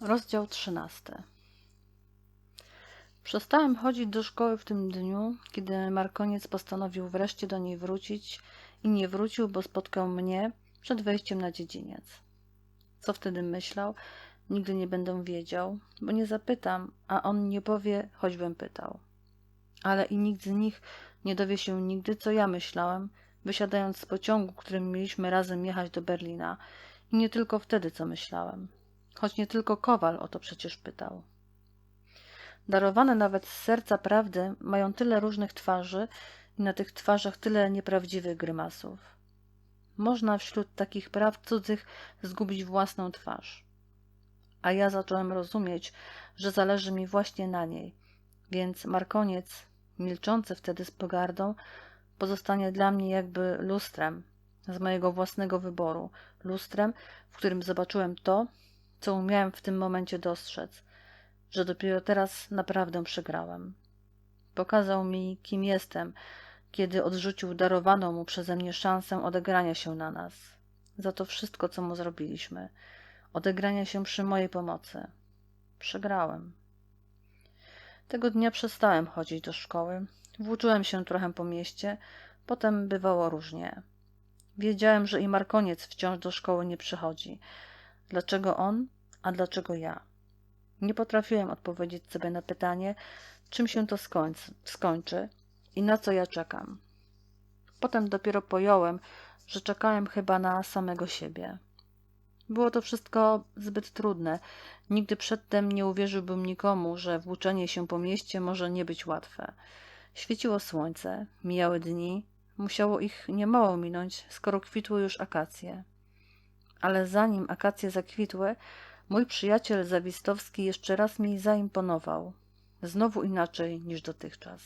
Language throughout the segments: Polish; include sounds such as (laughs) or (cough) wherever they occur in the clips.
Rozdział 13. Przestałem chodzić do szkoły w tym dniu, kiedy Markoniec postanowił wreszcie do niej wrócić i nie wrócił, bo spotkał mnie przed wejściem na dziedziniec. Co wtedy myślał, nigdy nie będę wiedział, bo nie zapytam, a on nie powie, choćbym pytał. Ale i nikt z nich nie dowie się nigdy, co ja myślałem, wysiadając z pociągu, którym mieliśmy razem jechać do Berlina. I nie tylko wtedy, co myślałem choć nie tylko Kowal o to przecież pytał. Darowane nawet z serca prawdy mają tyle różnych twarzy i na tych twarzach tyle nieprawdziwych grymasów. Można wśród takich praw cudzych zgubić własną twarz. A ja zacząłem rozumieć, że zależy mi właśnie na niej, więc Markoniec, milczący wtedy z pogardą, pozostanie dla mnie jakby lustrem z mojego własnego wyboru, lustrem, w którym zobaczyłem to, co umiałem w tym momencie dostrzec, że dopiero teraz naprawdę przegrałem. Pokazał mi, kim jestem, kiedy odrzucił darowaną mu przeze mnie szansę odegrania się na nas, za to wszystko, co mu zrobiliśmy, odegrania się przy mojej pomocy. Przegrałem. Tego dnia przestałem chodzić do szkoły, włóczyłem się trochę po mieście, potem bywało różnie. Wiedziałem, że i Markoniec wciąż do szkoły nie przychodzi. Dlaczego on, a dlaczego ja? Nie potrafiłem odpowiedzieć sobie na pytanie, czym się to skończy, skończy i na co ja czekam. Potem dopiero pojąłem, że czekałem chyba na samego siebie. Było to wszystko zbyt trudne. Nigdy przedtem nie uwierzyłbym nikomu, że włóczenie się po mieście może nie być łatwe. Świeciło słońce, mijały dni, musiało ich niemało minąć, skoro kwitły już akacje. Ale zanim akacje zakwitły, mój przyjaciel Zawistowski jeszcze raz mi zaimponował. Znowu inaczej niż dotychczas.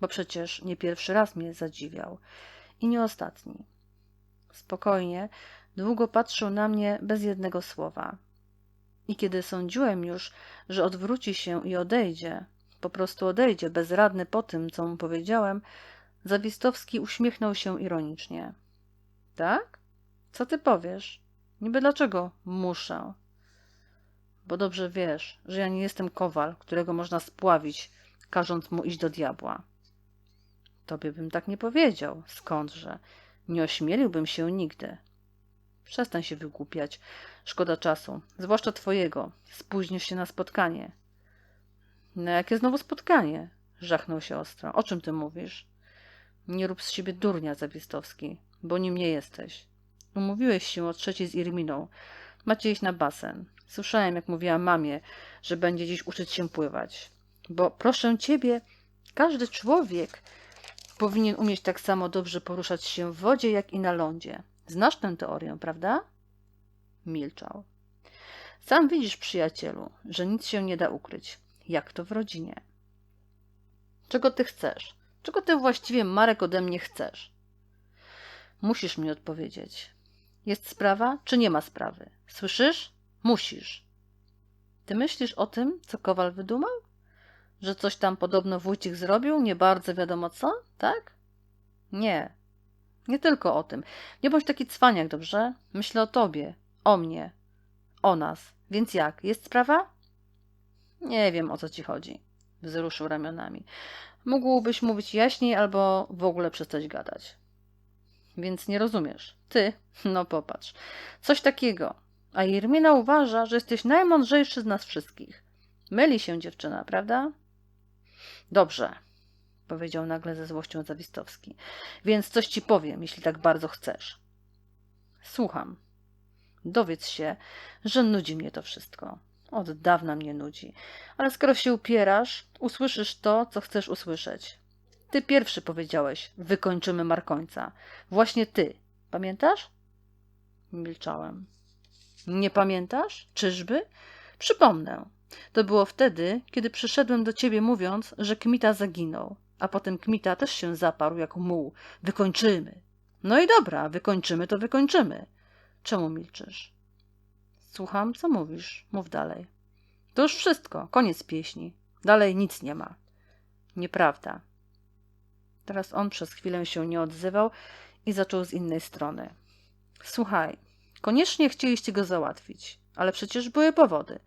Bo przecież nie pierwszy raz mnie zadziwiał. I nie ostatni. Spokojnie, długo patrzył na mnie bez jednego słowa. I kiedy sądziłem już, że odwróci się i odejdzie, po prostu odejdzie, bezradny po tym, co mu powiedziałem, Zawistowski uśmiechnął się ironicznie. Tak? Co ty powiesz? Niby dlaczego muszę? Bo dobrze wiesz, że ja nie jestem kowal, którego można spławić, każąc mu iść do diabła. Tobie bym tak nie powiedział. Skądże? Nie ośmieliłbym się nigdy. Przestań się wygłupiać. Szkoda czasu, zwłaszcza twojego. Spóźnisz się na spotkanie. Na jakie znowu spotkanie? Żachnął się ostro. O czym ty mówisz? Nie rób z siebie durnia, Zawistowski, bo nim nie jesteś. Umówiłeś się o trzeciej z Irminą. Macie iść na basen. Słyszałem, jak mówiła mamie, że będzie dziś uczyć się pływać. Bo proszę ciebie, każdy człowiek powinien umieć tak samo dobrze poruszać się w wodzie, jak i na lądzie. Znasz tę teorię, prawda? Milczał. Sam widzisz, przyjacielu, że nic się nie da ukryć. Jak to w rodzinie. Czego ty chcesz? Czego ty właściwie, Marek, ode mnie chcesz? Musisz mi odpowiedzieć. Jest sprawa, czy nie ma sprawy? Słyszysz? Musisz. Ty myślisz o tym, co Kowal wydumał? Że coś tam podobno wójcik zrobił, nie bardzo wiadomo co, tak? Nie. Nie tylko o tym. Nie bądź taki cwaniak, dobrze? Myślę o tobie, o mnie, o nas. Więc jak? Jest sprawa? Nie wiem, o co ci chodzi. Wzruszył ramionami. Mógłbyś mówić jaśniej albo w ogóle przestać gadać. Więc nie rozumiesz. Ty, no popatrz. Coś takiego. A Jermina uważa, że jesteś najmądrzejszy z nas wszystkich. Myli się dziewczyna, prawda? Dobrze, powiedział nagle ze złością Zawistowski. Więc coś ci powiem, jeśli tak bardzo chcesz. Słucham. Dowiedz się, że nudzi mnie to wszystko. Od dawna mnie nudzi. Ale skoro się upierasz, usłyszysz to, co chcesz usłyszeć. Ty pierwszy powiedziałeś, wykończymy Markońca. Właśnie ty. Pamiętasz? Milczałem. Nie pamiętasz? Czyżby? Przypomnę. To było wtedy, kiedy przyszedłem do ciebie mówiąc, że Kmita zaginął, a potem Kmita też się zaparł jak muł. Wykończymy. No i dobra, wykończymy to wykończymy. Czemu milczysz? Słucham, co mówisz. Mów dalej. To już wszystko. Koniec pieśni. Dalej nic nie ma. Nieprawda. Teraz on przez chwilę się nie odzywał i zaczął z innej strony. Słuchaj, koniecznie chcieliście go załatwić, ale przecież były powody.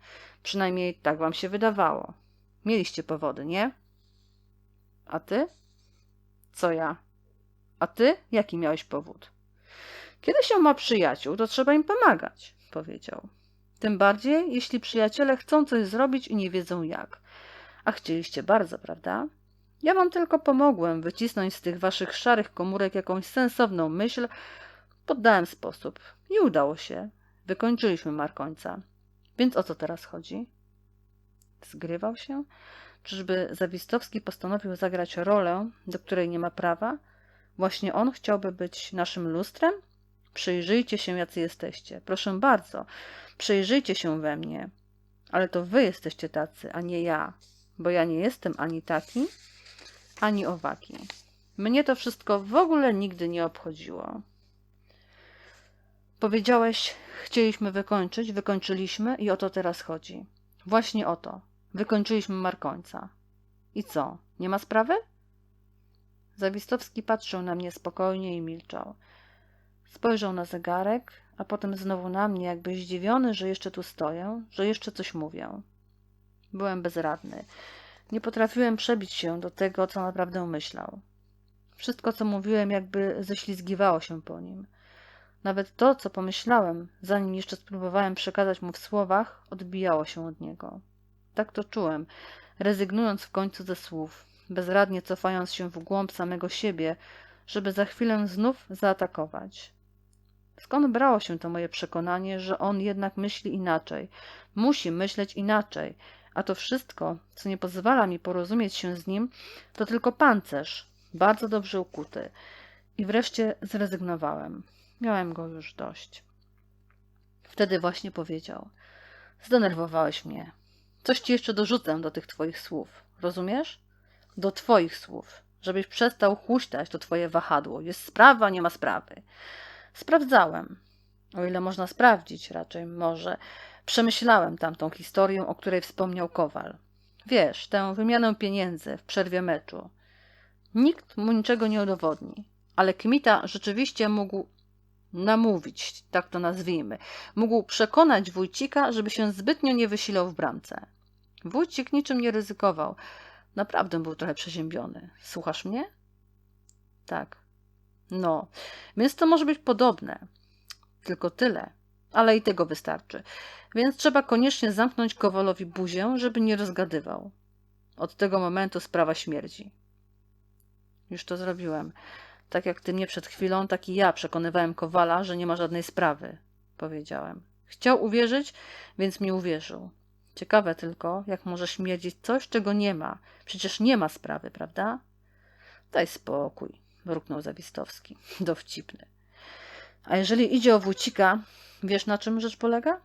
Przynajmniej tak wam się wydawało. Mieliście powody, nie? A ty? Co ja? A ty? Jaki miałeś powód? Kiedy się ma przyjaciół, to trzeba im pomagać, powiedział. Tym bardziej, jeśli przyjaciele chcą coś zrobić i nie wiedzą jak. A chcieliście bardzo, prawda? Ja wam tylko pomogłem wycisnąć z tych waszych szarych komórek jakąś sensowną myśl. Poddałem sposób. I udało się. Wykończyliśmy Markońca. Więc o co teraz chodzi? Zgrywał się? Czyżby Zawistowski postanowił zagrać rolę, do której nie ma prawa? Właśnie on chciałby być naszym lustrem? Przyjrzyjcie się, jacy jesteście. Proszę bardzo, przyjrzyjcie się we mnie. Ale to wy jesteście tacy, a nie ja, bo ja nie jestem ani taki, ani owaki. Mnie to wszystko w ogóle nigdy nie obchodziło. Powiedziałeś, chcieliśmy wykończyć, wykończyliśmy i o to teraz chodzi. Właśnie o to. Wykończyliśmy Markońca. I co, nie ma sprawy? Zawistowski patrzył na mnie spokojnie i milczał. Spojrzał na zegarek, a potem znowu na mnie, jakby zdziwiony, że jeszcze tu stoję, że jeszcze coś mówię. Byłem bezradny. Nie potrafiłem przebić się do tego, co naprawdę myślał. Wszystko, co mówiłem, jakby ześlizgiwało się po nim. Nawet to, co pomyślałem, zanim jeszcze spróbowałem przekazać mu w słowach, odbijało się od niego. Tak to czułem, rezygnując w końcu ze słów, bezradnie cofając się w głąb samego siebie, żeby za chwilę znów zaatakować. Skąd brało się to moje przekonanie, że on jednak myśli inaczej, musi myśleć inaczej, a to wszystko, co nie pozwala mi porozumieć się z nim, to tylko pancerz, bardzo dobrze ukuty. I wreszcie zrezygnowałem. Miałem go już dość. Wtedy właśnie powiedział: Zdenerwowałeś mnie. Coś ci jeszcze dorzucę do tych twoich słów. Rozumiesz? Do twoich słów. Żebyś przestał huśtać to twoje wahadło. Jest sprawa, nie ma sprawy. Sprawdzałem. O ile można sprawdzić, raczej może. Przemyślałem tamtą historię, o której wspomniał Kowal. Wiesz, tę wymianę pieniędzy w przerwie meczu. Nikt mu niczego nie udowodni, ale Kmita rzeczywiście mógł namówić, tak to nazwijmy. Mógł przekonać Wójcika, żeby się zbytnio nie wysilał w bramce. Wójcik niczym nie ryzykował. Naprawdę był trochę przeziębiony. Słuchasz mnie? Tak. No, więc to może być podobne. Tylko tyle. Ale i tego wystarczy. Więc trzeba koniecznie zamknąć Kowalowi buzię, żeby nie rozgadywał. Od tego momentu sprawa śmierdzi. Już to zrobiłem. Tak jak ty mnie przed chwilą, tak i ja przekonywałem Kowala, że nie ma żadnej sprawy, powiedziałem. Chciał uwierzyć, więc mi uwierzył. Ciekawe tylko, jak może śmierdzić coś, czego nie ma. Przecież nie ma sprawy, prawda? Daj spokój, mruknął Zawistowski. (laughs) Dowcipny. A jeżeli idzie o Wójcika, wiesz na czym rzecz polega?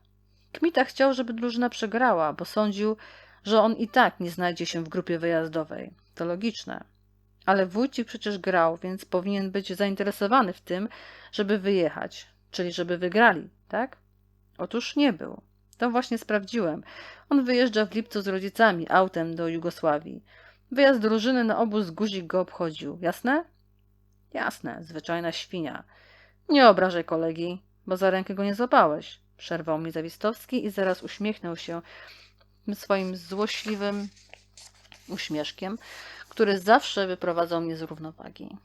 Kmita chciał, żeby drużyna przegrała, bo sądził, że on i tak nie znajdzie się w grupie wyjazdowej. To logiczne. Ale wójcik przecież grał, więc powinien być zainteresowany w tym, żeby wyjechać, czyli żeby wygrali, tak? Otóż nie był. To właśnie sprawdziłem. On wyjeżdża w lipcu z rodzicami autem do Jugosławii. Wyjazd drużyny na obóz guzik go obchodził. Jasne? Jasne, zwyczajna świnia. Nie obrażaj kolegi, bo za rękę go nie złapałeś. Przerwał mi Zawistowski i zaraz uśmiechnął się swoim złośliwym uśmieszkiem, który zawsze wyprowadzał mnie z równowagi.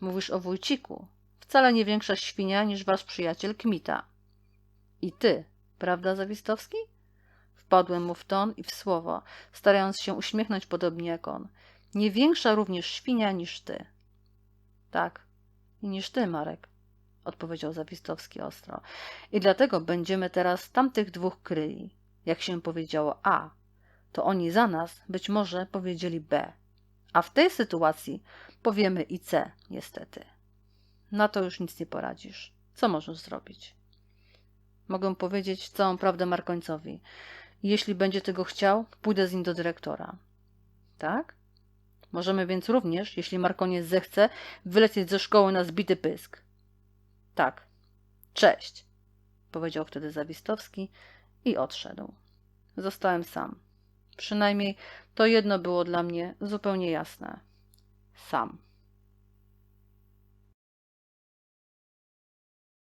Mówisz o wójciku. Wcale nie większa świnia niż wasz przyjaciel Kmita. I ty, prawda, Zawistowski? Wpadłem mu w ton i w słowo, starając się uśmiechnąć podobnie jak on. Nie większa również świnia niż ty. Tak, i niż ty, Marek, odpowiedział Zawistowski ostro. I dlatego będziemy teraz tamtych dwóch kryli. Jak się powiedziało A, to oni za nas być może powiedzieli B. A w tej sytuacji powiemy i C, niestety. Na to już nic nie poradzisz. Co możesz zrobić? Mogę powiedzieć całą prawdę Markońcowi. Jeśli będzie tego chciał, pójdę z nim do dyrektora. Tak? Możemy więc również, jeśli Markoniec zechce, wylecieć ze szkoły na zbity pysk. Tak. Cześć, powiedział wtedy Zawistowski i odszedł. Zostałem sam. Przynajmniej to jedno było dla mnie zupełnie jasne. Sam.